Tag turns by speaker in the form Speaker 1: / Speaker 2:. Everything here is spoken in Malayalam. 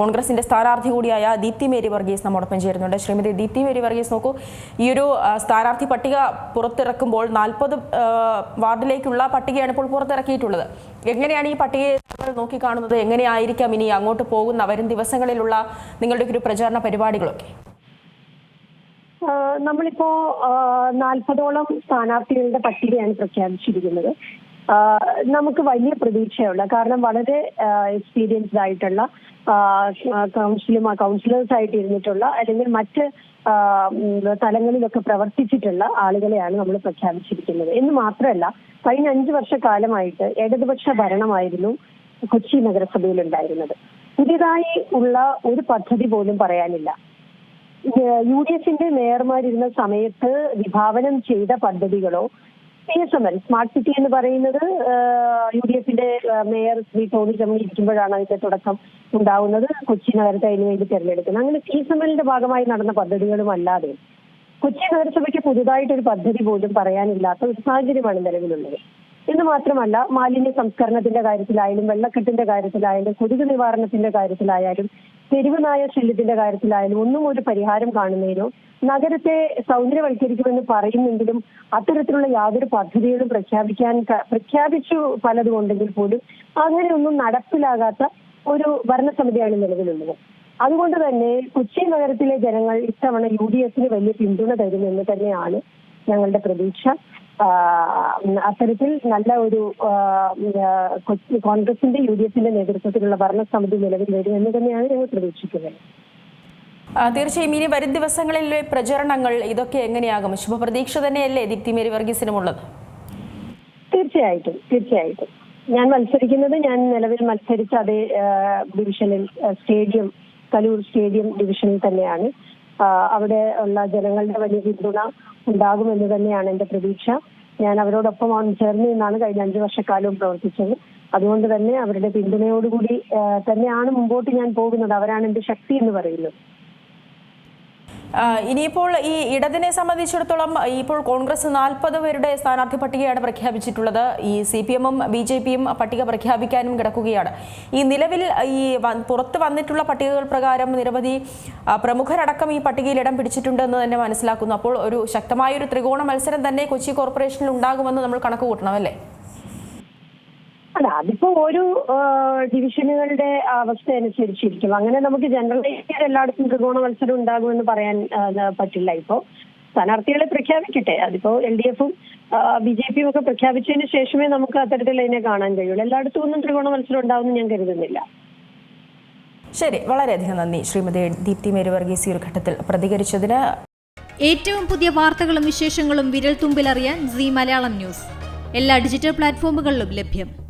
Speaker 1: കോൺഗ്രസിന്റെ സ്ഥാനാർത്ഥി കൂടിയായ ദീപ്തി മേരി വർഗീസ് നമ്മോടൊപ്പം ചേരുന്നുണ്ട്. ശ്രീമതി ദീപ്തി മേരി വർഗീസ് നോക്കൂ ഈ ഒരു സ്ഥാനാർത്ഥി പട്ടിക പുറത്തിറക്കുമ്പോൾ നാൽപ്പത് വാർഡിലേക്കുള്ള പട്ടികയാണ് ഇപ്പോൾ പുറത്തിറക്കിയിട്ടുള്ളത്. എങ്ങനെയാണ് ഈ പട്ടികയെ നോക്കിക്കാണുന്നത്? എങ്ങനെയായിരിക്കാം ഇനി അങ്ങോട്ട് പോകുന്ന വരും ദിവസങ്ങളിലുള്ള നിങ്ങളുടെ ഒരു പ്രചാരണ പരിപാടികളൊക്കെ?
Speaker 2: നമ്മളിപ്പോ നാൽപ്പതോളം സ്ഥാനാർത്ഥികളുടെ പട്ടികയാണ് പ്രഖ്യാപിച്ചിരിക്കുന്നത്. നമുക്ക് വലിയ പ്രതീക്ഷയുള്ള കാരണം വളരെ എക്സ്പീരിയൻസ്ഡ് ആയിട്ടുള്ള കൗൺസിലും കൗൺസിലേഴ്സ് ആയിട്ട് ഇരുന്നിട്ടുള്ള അല്ലെങ്കിൽ മറ്റ് തലങ്ങളിലൊക്കെ പ്രവർത്തിച്ചിട്ടുള്ള ആളുകളെയാണ് നമ്മൾ പ്രഖ്യാപിച്ചിരിക്കുന്നത്. എന്ന് മാത്രമല്ല കഴിഞ്ഞ അഞ്ചു വർഷക്കാലമായിട്ട് ഇടതുപക്ഷ ഭരണമായിരുന്നു കൊച്ചി നഗരസഭയിൽ ഉണ്ടായിരുന്നത് പുതിയതായി ഉള്ള ഒരു പദ്ധതി പോലും പറയാനില്ല. യു ഡി എഫിന്റെ മേയർമാരിരുന്ന സമയത്ത് വിഭാവനം ചെയ്ത പദ്ധതികളോ P M L smart city എന്ന് പറയുന്നത് യു ഡി എഫിന്റെ മേയർ ശ്രീ ടോണി ചമ്മി ഇരിക്കുമ്പോഴാണ് അതിന്റെ തുടക്കം ഉണ്ടാവുന്നത്. കൊച്ചി നഗരത്തെ അതിനു വേണ്ടി തെരഞ്ഞെടുക്കുന്നത്. അങ്ങനെ പി എസ് എം എല്ലിന്റെ ഭാഗമായി നടന്ന പദ്ധതികളും അല്ലാതെ കൊച്ചി നഗരസഭയ്ക്ക് പുതുതായിട്ടൊരു പദ്ധതി പോലും പറയാനില്ലാത്ത ഒരു സാഹചര്യമാണ് നിലവിലുള്ളത്. എന്ന് മാത്രമല്ല മാലിന്യ സംസ്കരണത്തിന്റെ കാര്യത്തിലായാലും വെള്ളക്കെട്ടിന്റെ കാര്യത്തിലായാലും കൊതുക് നിവാരണത്തിന്റെ കാര്യത്തിലായാലും തെരുവ് നായ ശല്യത്തിന്റെ കാര്യത്തിലായാലും ഒന്നും ഒരു പരിഹാരം കാണുന്നതിനോ നഗരത്തെ സൗന്ദര്യവൽക്കരിക്കുമെന്ന് പറയുന്നെങ്കിലും അത്തരത്തിലുള്ള യാതൊരു പദ്ധതികളും പ്രഖ്യാപിക്കാൻ പ്രഖ്യാപിച്ചു പലതും ഉണ്ടെങ്കിൽ പോലും അങ്ങനെയൊന്നും നടപ്പിലാകാത്ത ഒരു ഭരണസമിതിയാണ് നിലവിലുള്ളത്. അതുകൊണ്ട് തന്നെ കൊച്ചി നഗരത്തിലെ ജനങ്ങൾ ഇത്തവണ യു ഡി എഫിന് വലിയ പിന്തുണ തരുമെന്ന് തന്നെയാണ് ഞങ്ങളുടെ പ്രതീക്ഷ. അത്തരത്തിൽ നല്ല ഒരു കോൺഗ്രസിന്റെ യു ഡി എഫിന്റെ നേതൃത്വത്തിലുള്ള ഭരണസമിതി നിലവിൽ വരും എന്ന് തന്നെയാണ് ഞങ്ങൾ പ്രതീക്ഷിക്കുന്നത്.
Speaker 1: തീർച്ചയായും. ഇനി വരും ദിവസങ്ങളിലെ പ്രചരണങ്ങൾ ഇതൊക്കെ എങ്ങനെയാകും? ശുഭപ്രതീക്ഷ തന്നെയല്ലേ ദീപ്തി മേരി വർഗീസിനുമുള്ളത്?
Speaker 2: തീർച്ചയായിട്ടും തീർച്ചയായിട്ടും. ഞാൻ മത്സരിക്കുന്നത് ഞാൻ നിലവിൽ മത്സരിച്ച അതേ ഡിവിഷനിൽ സ്റ്റേഡിയം കലൂർ സ്റ്റേഡിയം ഡിവിഷനിൽ തന്നെയാണ്. അവിടെ ഉള്ള ജനങ്ങളുടെ വലിയ പിന്തുണ ഉണ്ടാകുമെന്ന് തന്നെയാണ് എന്റെ പ്രതീക്ഷ. ഞാൻ അവരോടൊപ്പം ചേർന്ന് നിന്നാണ് കഴിഞ്ഞ അഞ്ചു വർഷക്കാലവും പ്രവർത്തിച്ചത്. അതുകൊണ്ട് തന്നെ അവരുടെ പിന്തുണയോടുകൂടി തന്നെയാണ് മുമ്പോട്ട് ഞാൻ പോകുന്നത്. അവരാണ് എന്റെ ശക്തി എന്ന് പറയുന്നത്.
Speaker 1: ഇനിയിപ്പോൾ ഈ ഇടതിനെ സംബന്ധിച്ചിടത്തോളം ഇപ്പോൾ കോൺഗ്രസ് നാൽപ്പത് പേരുടെ സ്ഥാനാർത്ഥി പട്ടികയാണ് പ്രഖ്യാപിച്ചിട്ടുള്ളത്. ഈ സി പി എമ്മും ബി ജെ പിയും പട്ടിക പ്രഖ്യാപിക്കാനും കിടക്കുകയാണ്. ഈ നിലവിൽ ഈ പുറത്ത് വന്നിട്ടുള്ള പട്ടികകൾ പ്രകാരം നിരവധി പ്രമുഖരടക്കം ഈ പട്ടികയിൽ ഇടം പിടിച്ചിട്ടുണ്ട് എന്ന് തന്നെ മനസ്സിലാക്കുന്നു. അപ്പോൾ ഒരു ശക്തമായ ഒരു ത്രികോണ മത്സരം തന്നെ കൊച്ചി കോർപ്പറേഷനിൽ ഉണ്ടാകുമെന്ന് നമ്മൾ കണക്ക് കൂട്ടണം അല്ല?
Speaker 2: അതിപ്പോ ഓരോ ഡിവിഷനുകളുടെ അവസ്ഥ അനുസരിച്ചിരിക്കും. അങ്ങനെ നമുക്ക് ജനറലൈസ് ചെയ്ത് എല്ലായിടത്തും ത്രികോണ മത്സരം ഉണ്ടാകും എന്ന് പറയാൻ പറ്റില്ല. ഇപ്പോ സ്ഥാനാർത്ഥികളെ പ്രഖ്യാപിക്കട്ടെ. അതിപ്പോ എൽ ഡി എഫും ബി ജെ പിയും ഒക്കെ പ്രഖ്യാപിച്ചതിന് ശേഷമേ നമുക്ക് അത്തരത്തിൽ അതിനെ കാണാൻ കഴിയുള്ളൂ. എല്ലായിടത്തും ഒന്നും ത്രികോണ മത്സരം ഉണ്ടാവുമെന്ന് ഞാൻ കരുതുന്നില്ല.
Speaker 1: ശരി. വളരെയധികം നന്ദി. ശ്രീമതി ദീപ്തി മേരുവർഗീസ് ഈ ഒരു ഘട്ടത്തിൽ പ്രതികരിച്ചതിന്.
Speaker 3: ഏറ്റവും പുതിയ വാർത്തകളും വിശേഷങ്ങളും വിരൽ തുമ്പിലറിയാൻ സി മലയാളം ന്യൂസ്. എല്ലാ ഡിജിറ്റൽ പ്ലാറ്റ്ഫോമുകളിലും ലഭ്യം.